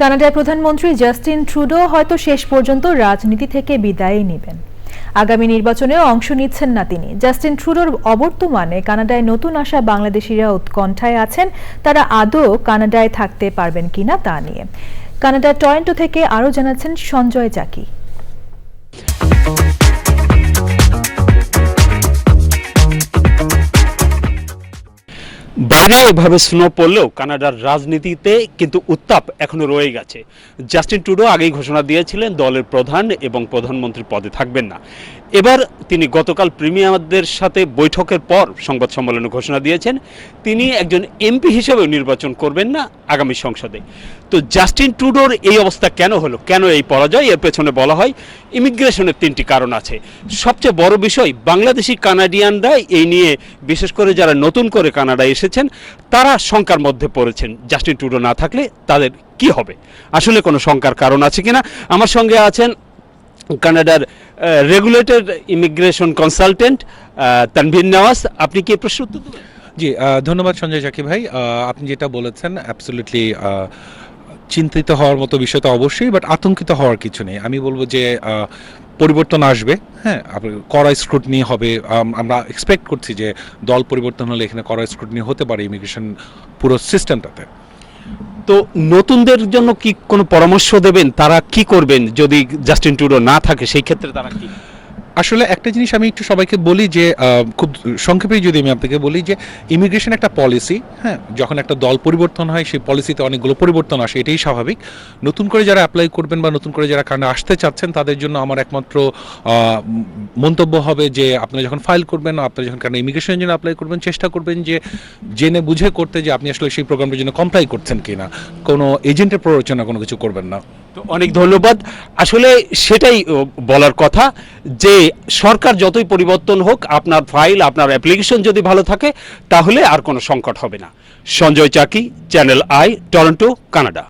কানাডার প্রধানমন্ত্রী Justin Trudeau হয়তো শেষ পর্যন্ত রাজনীতি থেকে বিদায় নেবেন। আগামী নির্বাচনেও অংশ নিচ্ছেন না তিনি। জাস্টিন ট্রুডোর অবর্তমানে কানাডায় নতুন আসা বাংলাদেশিরা উৎকণ্ঠায় আছেন। তারা আদৌ কানাডায় থাকতে পারবেন কিনা তা নিয়ে। কানাডার টরেন্টো থেকে আরও জানাচ্ছেন সঞ্জয় জাকি। বাইরে এভাবে স্নো পড়লেও কানাডার রাজনীতিতে কিন্তু উত্তাপ এখনও রয়ে গেছে। জাস্টিন টুডো আগেই ঘোষণা দিয়েছিলেন দলের প্রধান এবং প্রধানমন্ত্রীর পদে থাকবেন না। এবার তিনি গতকাল প্রিমিয়ারদের সাথে বৈঠকের পর সংবাদ সম্মেলনে ঘোষণা দিয়েছেন, তিনি একজন এমপি হিসেবেও নির্বাচন করবেন না আগামী সংসদে। তো জাস্টিন টুডোর এই অবস্থা কেন হলো? কেন এই পরাজয়? এর পেছনে বলা হয় ইমিগ্রেশনের তিনটি কারণ আছে। সবচেয়ে বড় বিষয়, বাংলাদেশি কানাডিয়ানরা এই নিয়ে, বিশেষ করে যারা নতুন করে কানাডায় এসেছেন, তারা শঙ্কার মধ্যে পড়েছেন। জাস্টিন টুডো না থাকলে তাদের কি হবে? আসলে কোনো শঙ্কার কারণ আছে কিনা? আমার সঙ্গে আছেন কানাডার regulated immigration consultant Tanvir Nawaz, আপনি কি প্রশ্ন উত্তর? জি ধন্যবাদ সঞ্জয় জাকি ভাই। আপনি যেটা বলেছেন অ্যাবসলিউটলি চিন্তিত হওয়ার মতো বিষয় তো অবশ্যই বাট আতঙ্কিত হওয়ার কিছু নেই। আমি বলব যে পরিবর্তন আসবে হ্যাঁ কড়া স্ক্রুটনি হবে। আমরা এক্সপেক্ট করছি যে, দল পরিবর্তন হলে এখানে কড়া স্ক্রুটনি হতে পারে ইমিগ্রেশন পুরো সিস্টেমটাতে তো নতুনদের জন্য কি কোনো পরামর্শ দেবেন? তারা কি করবেন যদি জাস্টিন টুডো না থাকে, সেই ক্ষেত্রে তারা কি? আসলে একটা জিনিস আমি একটু সবাইকে বলি যে খুব সংক্ষেপেই যদি আমি আপনাকে বলি যে ইমিগ্রেশন একটা পলিসি হ্যাঁ যখন একটা দল পরিবর্তন হয়, সেই পলিসিতে অনেকগুলো পরিবর্তন আসে, এটাই স্বাভাবিক। নতুন করে যারা অ্যাপ্লাই করবেন বা নতুন করে যারা কারণে আসতে চাচ্ছেন, তাদের জন্য আমার একমাত্র মন্তব্য হবে যে, আপনারা যখন ফাইল করবেন, আপনারা যখন কারণ ইমিগ্রেশনের জন্য অ্যাপ্লাই করবেন, চেষ্টা করবেন যে, জেনে বুঝে করতে যে, আপনি আসলে সেই প্রোগ্রামের জন্য কমপ্লাই করছেন কিনা। কোনো এজেন্টের প্ররোচনা কোনো কিছু করবেন না। তো অনেক ধন্যবাদ। আসলে সেটাই বলার কথা যে সরকার যতই পরিবর্তন হোক, আপনার ফাইল, আপনার অ্যাপ্লিকেশন যদি ভালো থাকে, তাহলে আর কোনো সংকট হবে না। Sanjay Chaki, channel I, Toronto, Canada.